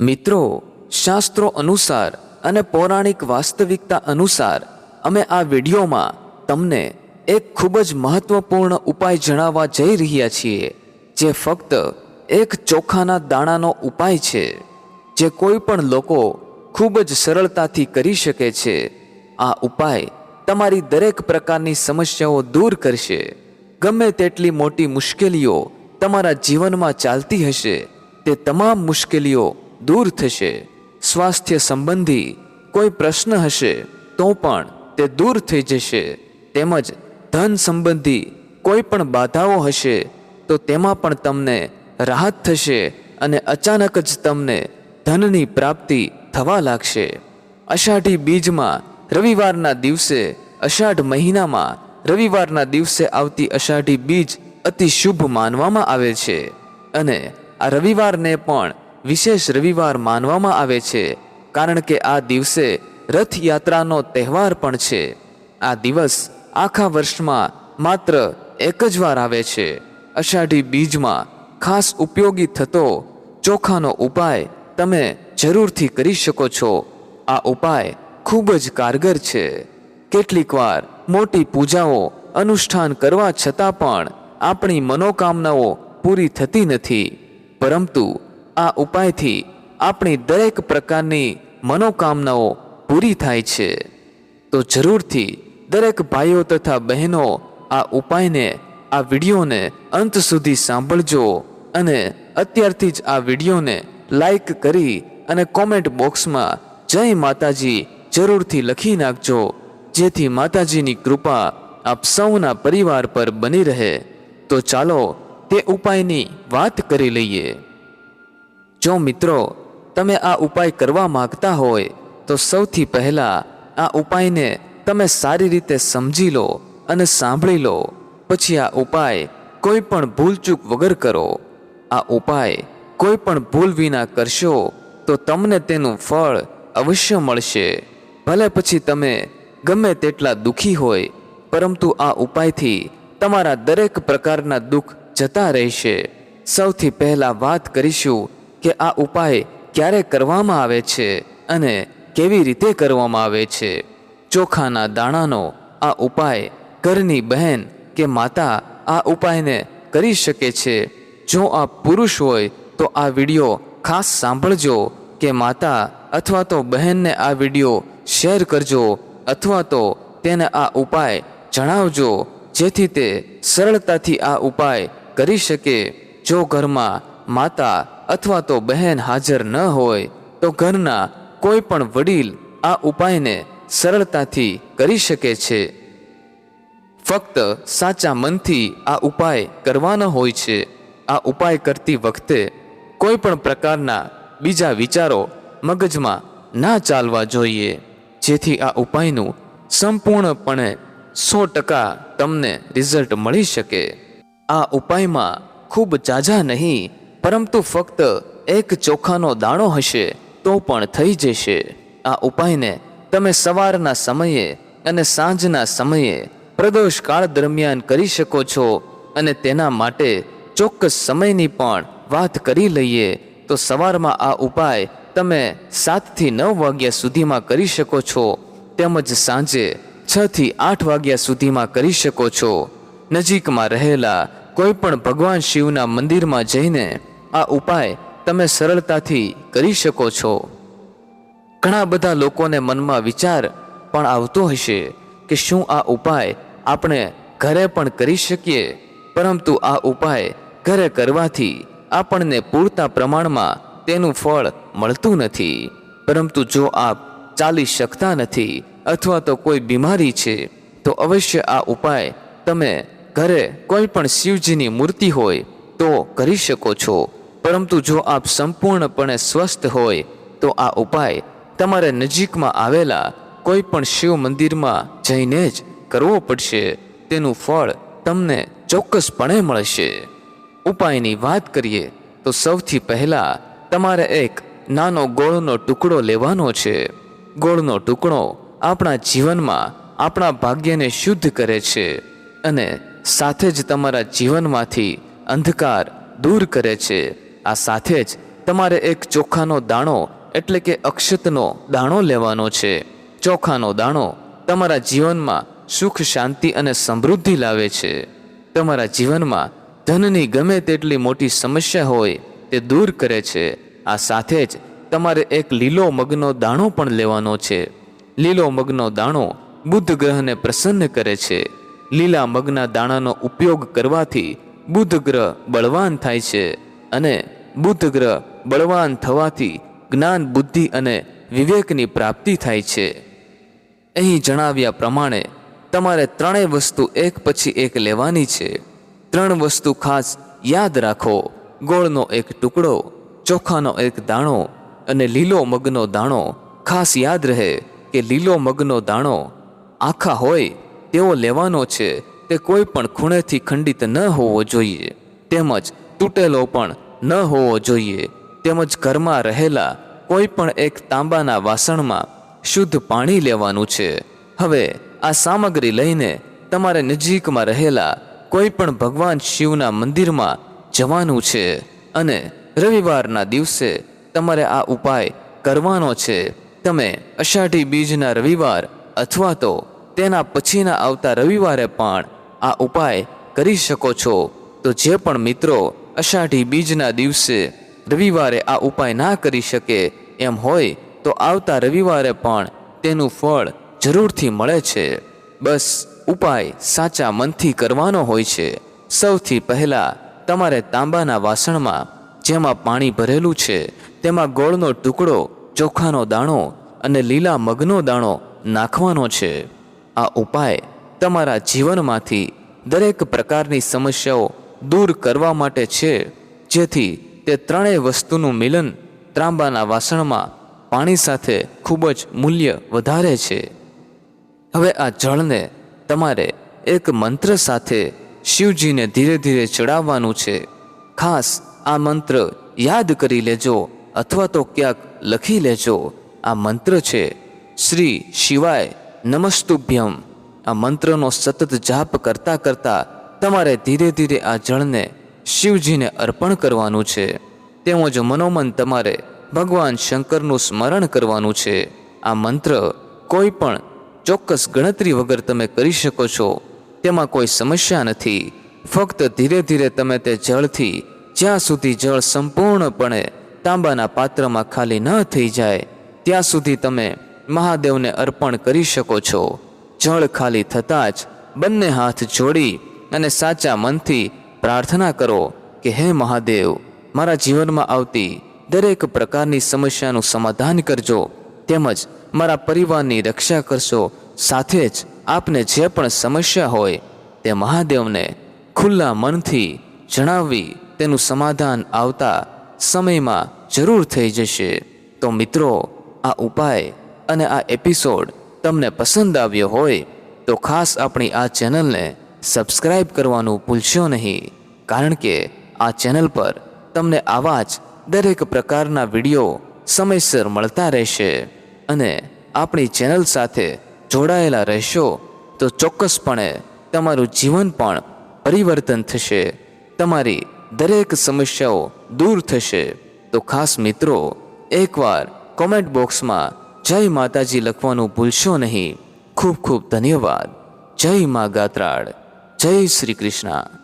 મિત્રો, શાસ્ત્રો અનુસાર અને પૌરાણિક વાસ્તવિકતા અનુસાર અમે આ વિડીયોમાં તમને એક ખૂબ જ મહત્વપૂર્ણ ઉપાય જણાવવા જઈ રહ્યા છીએ, જે ફક્ત એક ચોખાના દાણાનો ઉપાય છે, જે કોઈ પણ લોકો ખૂબ જ સરળતાથી કરી શકે છે. આ ઉપાય તમારી દરેક પ્રકારની સમસ્યાઓ દૂર કરશે. ગમે તેટલી મોટી મુશ્કેલીઓ તમારા જીવનમાં ચાલતી હશે, તે તમામ મુશ્કેલીઓ દૂર થશે. સ્વાસ્થ્ય સંબંધી કોઈ પ્રશ્ન હશે તો પણ તે દૂર થઈ જશે. તેમજ ધન સંબંધી કોઈ પણ બાધાઓ હશે તો તેમાં પણ તમને રાહત થશે અને અચાનક જ તમને ધનની પ્રાપ્તિ થવા લાગશે. અષાઢી બીજમાં રવિવારના દિવસે, અષાઢ મહિનામાં રવિવારના દિવસે આવતી અષાઢી બીજ અતિ શુભ માનવામાં આવે છે. અને આ રવિવારને પણ વિશેષ રવિવાર માનવામાં આવે છે, કારણ કે આ દિવસે રથયાત્રાનો તહેવાર પણ છે. આ દિવસ આખા વર્ષમાં માત્ર એક જ વાર આવે છે. અષાઢી બીજમાં ખાસ ઉપયોગી થતો ચોખાનો ઉપાય તમે જરૂરથી કરી શકો છો. આ ઉપાય ખૂબ જ કારગર છે. કેટલીક વાર મોટી પૂજાઓ, અનુષ્ઠાન કરવા છતાં પણ આપણી મનોકામનાઓ પૂરી થતી નથી. પરંતુ આ ઉપાયથી આપણી દરેક પ્રકારની મનોકામનાઓ પૂરી થાય છે. તો જરૂરથી દરેક ભાઈઓ તથા બહેનો આ ઉપાયને, આ વિડીયોને અંત સુધી સાંભળજો અને અત્યારથી જ આ વિડીયોને લાઈક કરી અને કોમેન્ટ બોક્સમાં જય માતાજી જરૂરથી લખી નાખજો, જેથી માતાજીની કૃપા આપ સૌના પરિવાર પર બની રહે. તો ચાલો તે ઉપાયની વાત કરી લઈએ. જો મિત્રો, તમે આ ઉપાય કરવા માંગતા હોય, તો સૌથી પહેલાં આ ઉપાયને તમે સારી રીતે સમજી લો અને સાંભળી લો. પછી આ ઉપાય કોઈ પણ ભૂલચૂક વગર કરો. આ ઉપાય કોઈ પણ ભૂલ વિના કરશો, તો તમને તેનું ફળ અવશ્ય મળશે. ભલે પછી તમે ગમે તેટલા દુઃખી હોય, પરંતુ આ ઉપાયથી તમારા દરેક પ્રકારના દુઃખ જતા રહેશે. સૌથી પહેલાં વાત કરીશું કે આ ઉપાય ક્યારે કરવામાં આવે છે અને કેવી રીતે કરવામાં આવે છે? ચોખાના દાણાનો આ ઉપાય ઘરની બહેન કે માતા આ ઉપાયને કરી શકે છે. જો આ પુરુષ હોય તો આ વીડિયો ખાસ સાંભળજો કે માતા અથવા તો બહેનને આ વીડિયો શેર કરજો અથવા તો તેને આ ઉપાય જણાવજો જેથી તે સરળતાથી આ ઉપાય કરી શકે. જો ઘરમાં માતા અથવા તો બહેન હાજર ન હોય, તો ઘરના કોઈ પણ વડીલ આ ઉપાયને સરળતાથી કરી શકે છે. ફક્ત સાચા મનથી આ ઉપાય કરવાનો હોય છે. આ ઉપાય કરતી વખતે કોઈ પણ પ્રકારના બીજા વિચારો મગજમાં ના ચાલવા જોઈએ. જેથી આ ઉપાયનું સંપૂર્ણપણે સો ટકા તમને રિઝલ્ટ મળી શકે. આ ઉપાયમાં ખૂબ જાજા નહીં પરંતુ ફક્ત એક ચોખાનો દાણો હશે તો પણ થઈ જશે. આ ઉપાયને તમે સવારના સમયે અને સાંજના સમયે પ્રદોષ કાળ દરમિયાન કરી શકો છો અને તેના માટે ચોક્કસ સમયની પણ વાત કરી લઈએ તો સવારમાં આ ઉપાય તમે સાતથી નવ વાગ્યા સુધીમાં કરી શકો છો, તેમજ સાંજે છથી આઠ વાગ્યા સુધીમાં કરી શકો છો. નજીકમાં રહેલા કોઈ પણ ભગવાન શિવના મંદિરમાં જઈને આ ઉપાય તમે સરળતાથી કરી શકો છો. ઘણા બધા લોકોને મનમાં વિચાર પણ આવતો હશે કે શું આ ઉપાય આપણે ઘરે પણ કરી શકીએ, પરંતુ આ ઉપાય ઘરે કરવાથી આપણને પૂરતા પ્રમાણમાં તેનું ફળ મળતું નથી. પરંતુ જો આપ ચાલી શકતા નથી અથવા તો કોઈ બીમારી છે, તો અવશ્ય આ ઉપાય તમે ઘરે કોઈ પણ શિવજીની મૂર્તિ હોય તો કરી શકો છો. પરંતુ જો આપ સંપૂર્ણપણે સ્વસ્થ હોય, તો આ ઉપાય તમારે નજીકમાં આવેલા કોઈ પણ શિવ મંદિરમાં જઈને જ કરવો પડશે. તેનું ફળ તમને ચોક્કસપણે મળશે. ઉપાયની વાત કરીએ, તો સૌથી પહેલાં તમારે એક નાનો ગોળનો ટુકડો લેવાનો છે. ગોળનો ટુકડો આપણા જીવનમાં આપણા ભાગ્યને શુદ્ધ કરે છે અને સાથે જ તમારા જીવનમાંથી અંધકાર દૂર કરે છે. આ સાથે જ તમારે એક ચોખાનો દાણો, એટલે કે અક્ષતનો દાણો લેવાનો છે. ચોખાનો દાણો તમારા જીવનમાં સુખ, શાંતિ અને સમૃદ્ધિ લાવે છે. તમારા જીવનમાં ધનની ગમે તેટલી મોટી સમસ્યા હોય, તે દૂર કરે છે. આ સાથે જ તમારે એક લીલો મગનો દાણો પણ લેવાનો છે. લીલો મગનો દાણો બુદ્ધ ગ્રહને પ્રસન્ન કરે છે. લીલા મગના દાણાનો ઉપયોગ કરવાથી બુધ ગ્રહ બળવાન થાય છે. અને બુદ્ધ ગ્રહ બળવાન થવાથી જ્ઞાન, બુદ્ધિ અને વિવેકની પ્રાપ્તિ થાય છે. અહીં જણાવ્યા પ્રમાણે તમારે ત્રણેય વસ્તુ એક પછી એક લેવાની છે. ત્રણ વસ્તુ ખાસ યાદ રાખો. ગોળનો એક ટુકડો, ચોખાનો એક દાણો અને લીલો મગનો દાણો ખાસ યાદ રહે કે લીલો મગનો દાણો આખા હોય તેવો લેવાનો છે તે કોઈ પણ ખૂણેથી ખંડિત ન હોવો જોઈએ. તેમજ તૂટેલો પણ ન હોવો જોઈએ. તેમજ ઘરમાં રહેલા કોઈ પણ એક તાંબાના વાસણમાં શુદ્ધ પાણી લેવાનું છે. હવે આ સામગ્રી લઈને તમારે નજીકમાં રહેલા કોઈ પણ ભગવાન શિવના મંદિરમાં જવાનું છે અને રવિવારના દિવસે તમારે આ ઉપાય કરવાનો છે. તમે અષાઢી બીજના રવિવાર અથવા તો તેના પછીના આવતા રવિવારે પણ આ ઉપાય કરી શકો છો. તો જે પણ મિત્રો અષાઢી બીજના દિવસે રવિવારે આ ઉપાય ના કરી શકે એમ હોય તો આવતા રવિવારે પણ તેનું ફળ જરૂરથી મળે છે. બસ ઉપાય સાચા મનથી કરવાનો હોય છે. સૌથી પહેલાં તમારે તાંબાના વાસણમાં જેમાં પાણી ભરેલું છે, તેમાં ગોળનો ટુકડો, ચોખાનો દાણો અને લીલા મગનો દાણો નાખવાનો છે. આ ઉપાય તમારા જીવનમાંથી દરેક પ્રકારની સમસ્યાઓ દૂર કરવા માટે છે, જેથી તે ત્રણેય વસ્તુનું મિલન ત્રાંબાના વાસણમાં પાણી સાથે ખૂબ જ મૂલ્ય વધારે છે. હવે આ જળને તમારે એક મંત્ર સાથે શિવજીને ધીરે ધીરે ચડાવવાનું છે. ખાસ આ મંત્ર યાદ કરી લેજો અથવા તો ક્યાંક લખી લેજો. આ મંત્ર છે, શ્રી શિવાય નમસ્તુભ્યમ. આ મંત્રનો સતત જાપ કરતા કરતા તમારે ધીરે ધીરે આ જળને શિવજીને અર્પણ કરવાનું છે. તેમજ મનોમન તમારે ભગવાન શંકરનું સ્મરણ કરવાનું છે. આ મંત્ર કોઈ પણ ચોક્કસ ગણતરી વગર તમે કરી શકો છો. તેમાં કોઈ સમસ્યા નથી. ફક્ત ધીરે ધીરે તમે તે જળથી જ્યાં સુધી જળ સંપૂર્ણપણે તાંબાના પાત્રમાં ખાલી ન થઈ જાય, ત્યાં સુધી તમે મહાદેવને અર્પણ કરી શકો છો. જળ ખાલી થતાં જ બંને હાથ જોડી અને સાચા મનથી પ્રાર્થના કરો કે હે મહાદેવ, મારા જીવનમાં આવતી દરેક પ્રકારની સમસ્યાનું સમાધાન કરજો, તેમજ મારા પરિવારની રક્ષા કરશો, સાથે જ આપને જે પણ સમસ્યા હોય તે મહાદેવને ખુલ્લા મનથી જણાવવી તેનું સમાધાન આવતા સમયમાં જરૂર થઈ જશે. તો મિત્રો, આ ઉપાય અને આ એપિસોડ તમને પસંદ આવ્યો હોય તો ખાસ આપણી આ ચેનલને સબસ્ક્રાઈબ કરવાનું ભૂલશો નહીં. કારણ કે આ ચેનલ પર તમને આવા જ દરેક પ્રકારના વીડિયો સમયસર મળતા રહેશે. અને આપણી ચેનલ સાથે જોડાયેલા રહેશો તો ચોક્કસપણે તમારું જીવન પણ પરિવર્તન થશે. તમારી દરેક સમસ્યાઓ દૂર થશે. તો ખાસ મિત્રો, એકવાર કોમેન્ટ બોક્સમાં જય માતાજી લખવાનું ભૂલશો નહીં. ખૂબ ખૂબ ધન્યવાદ. જય મા ગાત્રાળ. જય શ્રી કૃષ્ણ.